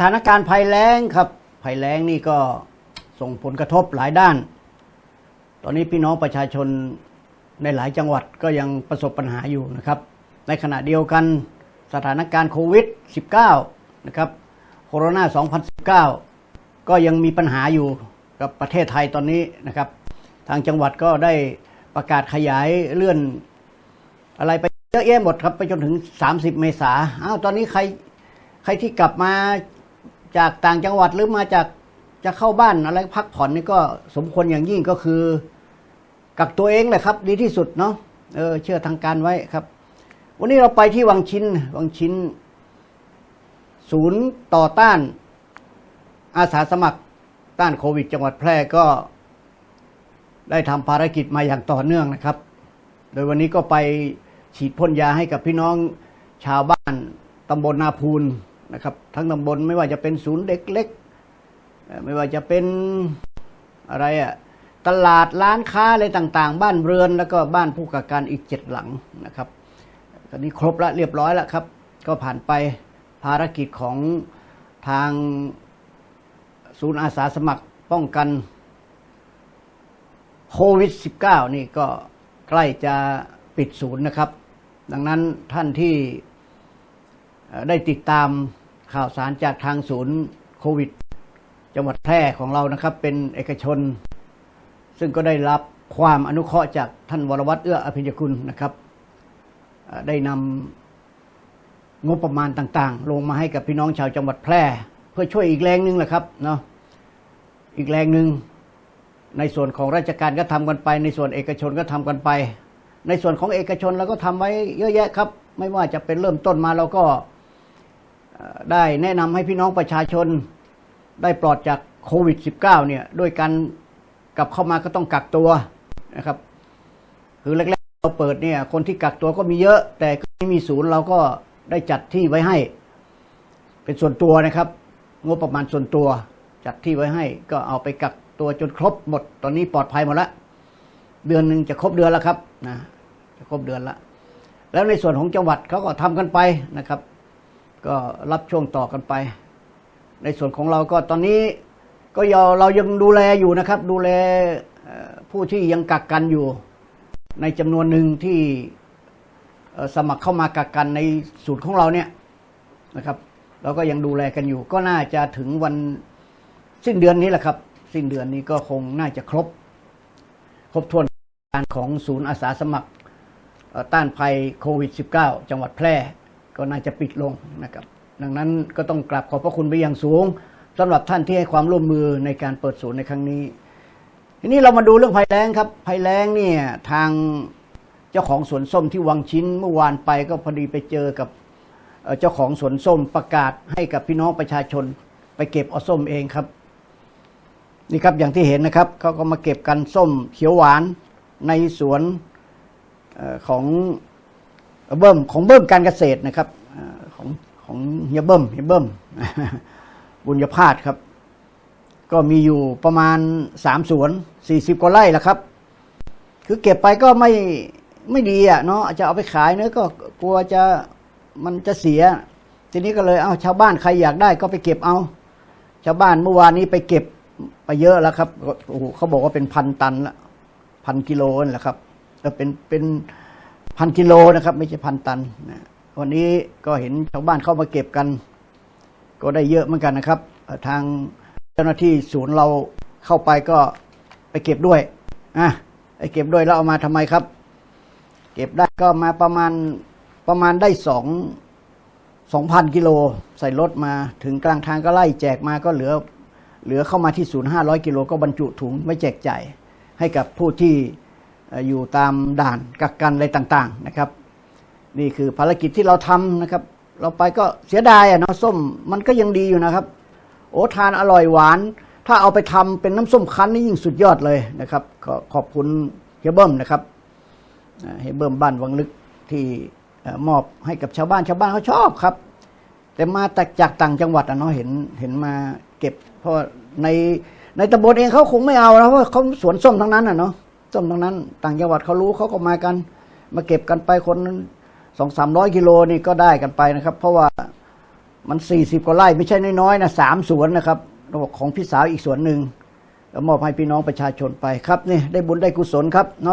ถานการณ์ภัยแล้งครับ ภัยแล้งนี่ก็ส่งผลกระทบหลายด้าน ตอนนี้พี่น้องประชาชนในหลายจังหวัดก็ยังประสบปัญหาอยู่นะครับ ในขณะเดียวกันสถานการณ์โควิด -19 นะครับโคโรนา 2019 ก็ยังมีปัญหาอยู่กับประเทศไทยตอนนี้นะครับ ทางจังหวัดก็ได้ประกาศขยายเลื่อนอะไรไปเยอะแยะหมดครับ ไปจนถึง 30 เมษาอ้าวตอนนี้ใครใครที่กลับมา จากต่างจังหวัดหรือมาจากจะเข้าบ้านอะไรพักผ่อนนี่ก็สมควรอย่างยิ่งก็คือ กักตัวเองแหละครับ ดีที่สุดเนาะเออเชื่อทางการไว้ครับ วันนี้เราไปที่วังชินวังชินศูนย์ต่อต้าน อาสาสมัครต้านโควิด จังหวัดแพร่ก็ ได้ทำภารกิจมาอย่างต่อเนื่องนะครับ โดยวันนี้ก็ไปฉีดพ่นยาให้กับพี่น้องชาวบ้านตำบลนาพูน นะครับทั้งตำบลไม่ว่าจะเป็นศูนย์เด็กเล็ก ไม่ว่าจะเป็นอะไรอะตลาดร้านค้าอะไรต่างๆ บ้านเรือนแล้วก็บ้านผู้กักการอีกเจ็ดหลังนะครับตอนนี้ครบแล้วเรียบร้อยแล้วครับ ก็ผ่านไปภารกิจของทางศูนย์อาสาสมัครป้องกันโควิด -19 นี่ก็ใกล้จะปิดศูนย์นะครับ ดังนั้นท่านที่ ได้ติดตามข่าวสารจากทางศูนย์โควิด จังหวัดแพร่ของเรานะครับ เป็นเอกชน ซึ่งก็ได้รับความอนุเคราะห์จากท่านวรวัตรเอื้ออภิญญกุลนะครับ ได้นำงบประมาณต่างๆ ลงมาให้กับพี่น้องชาวจังหวัดแพร่ เพื่อช่วยอีกแรงหนึ่งแหละครับเนาะอีกแรงหนึ่งในส่วนของราชการก็ทำกันไป ในส่วนเอกชนก็ทำกันไป ในส่วนของเอกชนเราก็ทำไว้เยอะแยะครับ ไม่ว่าจะเป็นเริ่มต้นมาเราก็ ได้แนะนำให้พี่น้องประชาชนได้ปลอดจากโควิด -19 เนี่ยด้วยการกลับเข้ามาก็ต้องกักตัวนะครับ คือแรกๆเราเปิดเนี่ย คนที่กักตัวก็มีเยอะ แต่ก็ไม่มีศูนย์เราก็ได้จัดที่ไว้ให้ เป็นส่วนตัวนะครับ งบประมาณส่วนตัว จัดที่ไว้ให้ ก็เอาไปกักตัวจนครบหมด ตอนนี้ปลอดภัยหมดละเดือนหนึ่งจะครบเดือนแล้วครับนะจะครบเดือนละแล้วในส่วนของจังหวัดเขาก็ทำกันไปนะครับ ก็รับช่วงต่อกันไป ในส่วนของเราก็ตอนนี้ก็ยเรายังดูแลอยู่นะครับ ดูแลผู้ที่ยังกักกันอยู่ ในจำนวนหนึ่งที่สมัครเข้ามากักกันในศูนย์ของเราเนี่ยนะครับเราก็ยังดูแลกันอยู่ ก็น่าจะถึงวันสิ้นเดือนนี้แหละครับ สิ้นเดือนนี้ก็คงน่าจะครบ ครบถ้วนการของศูนย์อาสาสมัครต้านภัยโควิด -19 จังหวัดแพร่ ก็น่าจะปิดลงนะครับ ดังนั้นก็ต้องกราบขอบพระคุณไปอย่างสูงสำหรับท่านที่ให้ความร่วมมือในการเปิดศูนย์ในครั้งนี้ ทีนี้เรามาดูเรื่องภัยแล้งครับภัยแล้งเนี่ยทางเจ้าของสวนส้มที่วังชิ้นเมื่อวานไปก็พอดีไปเจอกับเจ้าของสวนส้มประกาศให้กับพี่น้องประชาชน ไปเก็บเอาส้มเองครับนี่ครับอย่างที่เห็นนะครับเขาก็มาเก็บกันส้มเขียวหวานในสวนของ เบิ้มของเบิ้มการเกษตรนะครับของของเฮียเบิ้มเฮียเบิ้มบุญญพาสครับ ก็มีอยู่ประมาณสามสวนสี่สิบกว่าไร่ละครับ คือเก็บไปก็ไม่ไม่ดีอะเนาะจะเอาไปขายเนื้อก็กลัวจะมันจะเสีย ทีนี้ก็เลยเอาชาวบ้านใครอยากได้ก็ไปเก็บเอา ชาวบ้านเมื่อวานนี้ไปเก็บไปเยอะแล้วครับโอ้โหเขาบอกว่าเป็นพันตันละพันกิโลนั่นแหละครับเออเป็นเป็น พันกิโลนะครับ ไม่ใช่พันตันนะวันนี้ก็เห็นชาวบ้านเข้ามาเก็บกัน ก็ได้เยอะเหมือนกันนะครับ ทางเจ้าหน้าที่ศูนย์เราเข้าไปก็ไปเก็บด้วยอะไปเก็บด้วยแล้วเอามาทำไมครับ เก็บได้ก็มาประมาณประมาณได้สองสองพันกิโลใส่รถมาถึงกลางทางก็ไล่แจกมาก็เหลือเหลือเข้ามาที่ศูนย์ห้าร้อยกิโลก็บรรจุถุงไว้แจกจ่ายให้กับผู้ที่ อยู่ตามด่านกักกันอะไรต่างๆนะครับ นี่คือภารกิจที่เราทำนะครับ เราไปก็เสียดายอะเนาะส้มมันก็ยังดีอยู่นะครับ โอ้ทานอร่อยหวาน ถ้าเอาไปทำเป็นน้ำส้มคั้นนี่ยิ่งสุดยอดเลยนะครับ ขอขอบคุณเฮเบิ้มนะครับเฮเบิ้มบ้านวังลึกที่มอบให้กับชาวบ้านชาวบ้านเขาชอบครับ แต่มาแต่จากต่างจังหวัดอะเนาะเห็นเห็นมาเก็บ เพราะในในตำบลเองเขาคงไม่เอานะเพราะเขาสวนส้มทั้งนั้นอะเนาะ ส้มทั้งนั้น ต่างจังหวัดเขารู้เขาก็มากัน มาเก็บกันไปคนสองสามร้อยกิโลนี่ก็ได้กันไปนะครับ เพราะว่ามันสี่สิบกว่าไร่ไม่ใช่น้อยๆนะสามสวนนะครับแล้วบของพี่สาวอีกสวนหนึ่งแล้วมอบให้พี่น้องประชาชนไปครับนี่ได้บุญได้กุศลครับเนาะ